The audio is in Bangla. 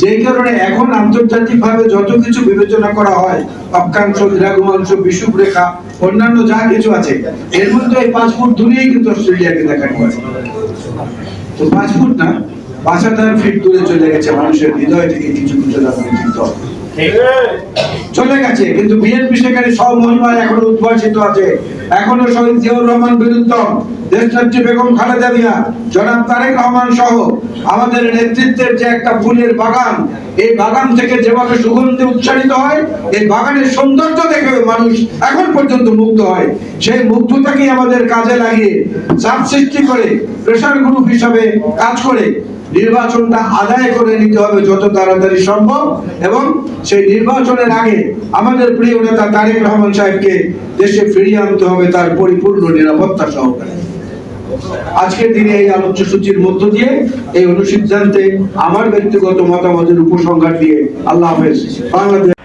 যেই কারণে এখন আন্তর্জাতিক ভাবে যত কিছু বিবেচনা করা হয় অক্ষাংশ দ্রাঘমাংশ বিষুব রেখা, অন্যান্য যা কিছু আছে, এর মধ্যে এই পাঁচ ফুট দূরেই কিন্তু অস্ট্রেলিয়াকে দেখানো হয়। তো পাঁচ ফুট না পাঁচ হাজার ফিট দূরে চলে গেছে মানুষের হৃদয় থেকে কিছু কিছু রাজনৈতিক চলে গেছে, কিন্তু বিএনপি সেখানে সব মহিমায় এখনও উদ্ভাসিত আছে। এখনও শহীদ জিয়াউর রহমান বিরুদ্ধম দেশনেত্রী বেগম খালেদা জিয়া, জনাব তারেক রহমান সহ আমাদের নেতৃত্বের যে একটা ফুলের বাগান, এই বাগান থেকে যেভাবে সুগন্ধি উচ্চারিত হয়, এই বাগানের সৌন্দর্য দেখে মানুষ এখন পর্যন্ত মুগ্ধ হয়। সেই মুগ্ধতাকেই আমাদের কাজে লাগিয়ে চাপ সৃষ্টি করে প্রেশার গ্রুপ হিসাবে কাজ করে নির্বাচনটা আদায় করে নিতে হবে যত তাড়াতাড়ি সম্ভব এবং সেই নির্বাচনের আগে আমাদের প্রিয় নেতা তারেক রহমান সাহেবকে দেশে ফিরিয়ে আনতে হবে তার পরিপূর্ণ নিরাপত্তা সহকারে। আজকের দিনে এই আলোচ্য সূচির মধ্য দিয়ে এই অনুসিদ্ধান্তে আমার ব্যক্তিগত মতামতের উপসংহার দিয়ে আল্লাহ হাফেজ। বাংলাদেশ